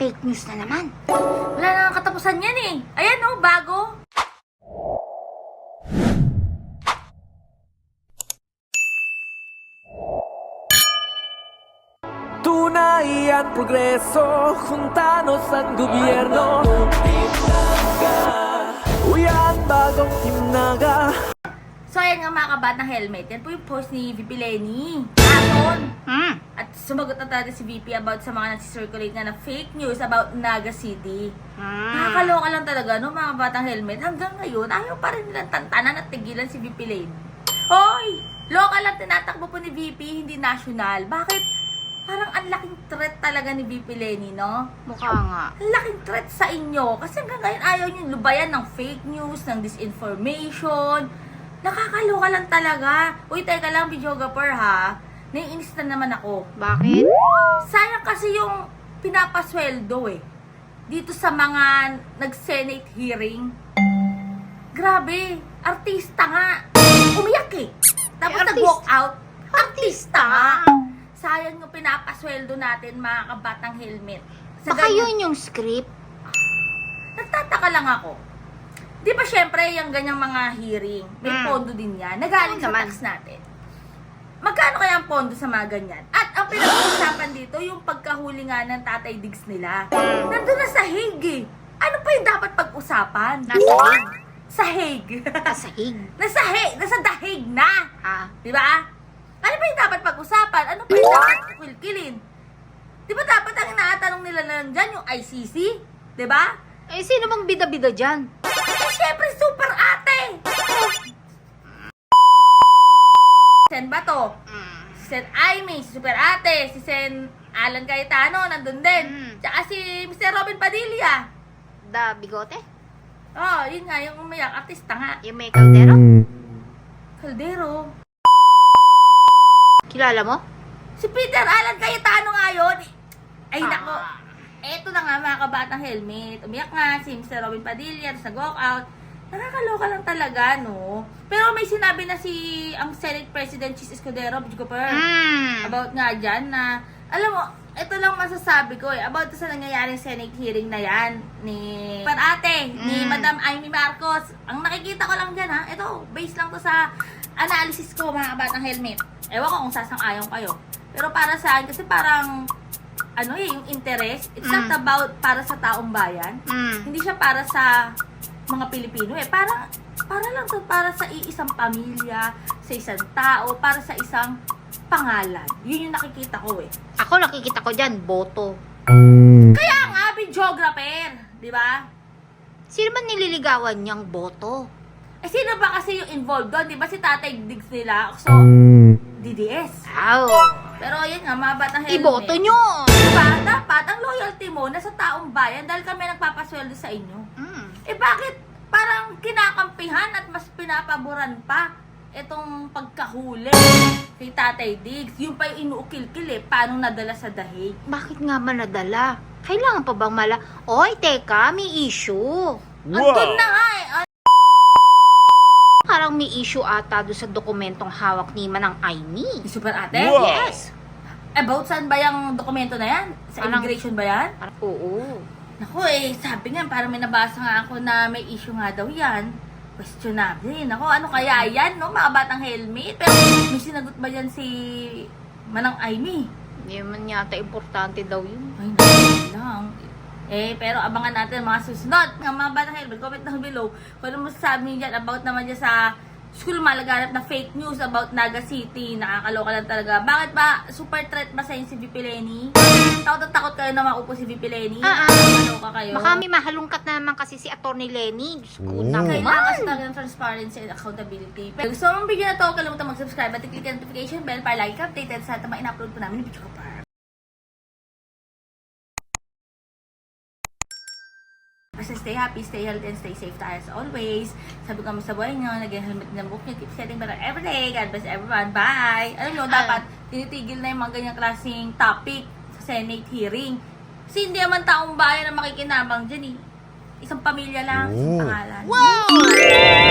Fake news na naman. Wala nang katapusan yan eh. Ayan oh, bago. Tunay at progreso Juntanos ang gobyerno Timnaga Uyan bagong timnaga So ayan nga mga kabat ng helmet. Yan po yung post ni VP Lenny. Kapon. Hmm. At sumagot na talaga si VP about sa mga nagsisirculate nga na fake news about Naga City. Hmm. Nakakaloka lang talaga, no, mga batang helmet. Hanggang ngayon, ayaw pa rin nilang tantanan at tigilan si VP Lane. Hoy! Local lang tinatakbo po ni VP, hindi national. Bakit? Parang ang laking threat talaga ni VP Lenny, no? Mukha nga. Ang laking threat sa inyo. Kasi hanggang ngayon ayaw nyo lubayan ng fake news, ng disinformation. Nakakaloka lang talaga. Uy, teka lang, videographer ha. Naiinis na naman ako. Bakit? Sayang kasi yung pinapasweldo eh. Dito sa mga nag-senate hearing. Grabe, artista nga. Umiyak eh. Tapos Eh, nag-walk out. Artista nga. Sayang yung pinapasweldo natin mga kabatang helmet. Sa Baka ganyan- yun yung script. Nagtataka lang ako. Di ba syempre yung ganyang mga hearing, may Mm. pondo din yan. Nagaling Oo sa naman. tax natin. Magkano kaya ang pondo sa mga ganyan? At ang pinag-uusapan dito, yung pagkahuli nga ng tatay digs nila. Nandun na sa Hague eh. Ano pa yung dapat pag-usapan? Nasa hig. Sa Hague. Nasa hig. nasa Hague. Nasa The Hague na. Ah. Di ba? Ano pa yung dapat pag-usapan? Ano pa yung dapat kilkilin? Di ba dapat ang inaatanong nila na lang dyan yung ICC? Di ba? Eh, sino bang bida-bida dyan? Syempre, super ate! Sen ba to? Hmm. Si Sen Aimee, si Super Ate, si Sen Alan Cayetano, nandun din. Mm. Tsaka si Mr. Robin Padilla. Da bigote? Oh, yun nga, yung umiyak, artista nga. Yung may kaldero? Caldero. Kilala mo? Si Peter Alan Cayetano nga yun. Ay, Ah. nako. Eto na nga, mga kabatang helmet. Umiyak nga si Mr. Robin Padilla, tapos nag-walk out. Nakakaloka lang talaga, no? Pero may sinabi na si ang Senate President Chis Escudero, Bidyo Per. Hmm. about nga dyan na, alam mo, ito lang masasabi ko eh, about sa nangyayaring Senate hearing na yan ni Parate, ni Mm. Madam Amy Marcos. Ang nakikita ko lang dyan ha, ito, based lang to sa analysis ko mga kabatang helmet. Ewan ko kung sasang-ayon kayo. Pero para sa akin, kasi parang, ano eh, yung interest, it's not Mm. about para sa taong bayan. Hmm. Hindi siya para sa mga Pilipino eh. Para, para lang to para sa iisang pamilya, sa isang tao, para sa isang pangalan. Yun yung nakikita ko eh. Ako nakikita ko dyan, boto. Kaya nga, videographer, di ba? Sino ba nililigawan niyang boto? Eh, sino ba kasi yung involved doon? Di ba si Tatay Diggs nila? So, DDS. Aw. Pero yun nga, mga batang helmet. Iboto nyo! Diba? Dapat, ang loyalty mo nasa taong bayan dahil kami nagpapasweldo sa inyo. Hmm. Eh bakit parang kinakampihan at mas pinapaboran pa itong pagkahuli kay Tatay Diggs? Yung pa yung inuukil-kil eh, paano nadala sa dahig? Bakit nga manadala? Kailangan pa bang mala... Oy, teka, may issue. Andun na nga eh. May issue ata doon sa dokumentong hawak ni Manang Aimee. Super ate? Wow. Yes. About saan ba yung dokumento na yan? Sa Parang- immigration ba yan? Parang, oo. Naku eh, sabi nga, parang may nabasa nga ako na may issue nga daw yan. Questionable. Naku, ano kaya yan, no? Mga batang helmet. Pero may sinagot ba yan si Manang Aimee? Hindi man yata importante daw yun. Ay, lang. Eh, pero abangan natin mga susunod. Ng mga batang helmet, comment down below kung ano masasabi niyo dyan about naman dyan sa school malaganap na fake news about Naga City. Nakakaloka lang talaga. Bakit ba? Super threat ba sa inyo si VP Lenny? Takot at takot kayo na maupo si VP Lenny? Ah, ah. Nakakaloka kayo? Baka may mahalungkat na naman kasi si Atty. Lenny. Diyos ko naman. Kailangan kasi talaga ng transparency and accountability. Pero gusto mong video na to, kalimutan mag-subscribe at i-click ang notification bell para lagi ka updated sa mga in-upload po namin ni Pichu Kapar. Basta stay happy, stay healthy, and stay safe tayo as always. Sabi ko sa buhay nyo, naging helmet ng book nyo, keep setting better every day. God bless everyone. Bye! Alam nyo, dapat tinitigil na yung mga ganyang klaseng topic sa Senate hearing. Kasi hindi naman taong bayan na makikinabang dyan eh. Isang pamilya lang, isang Oh. pangalan. Wow!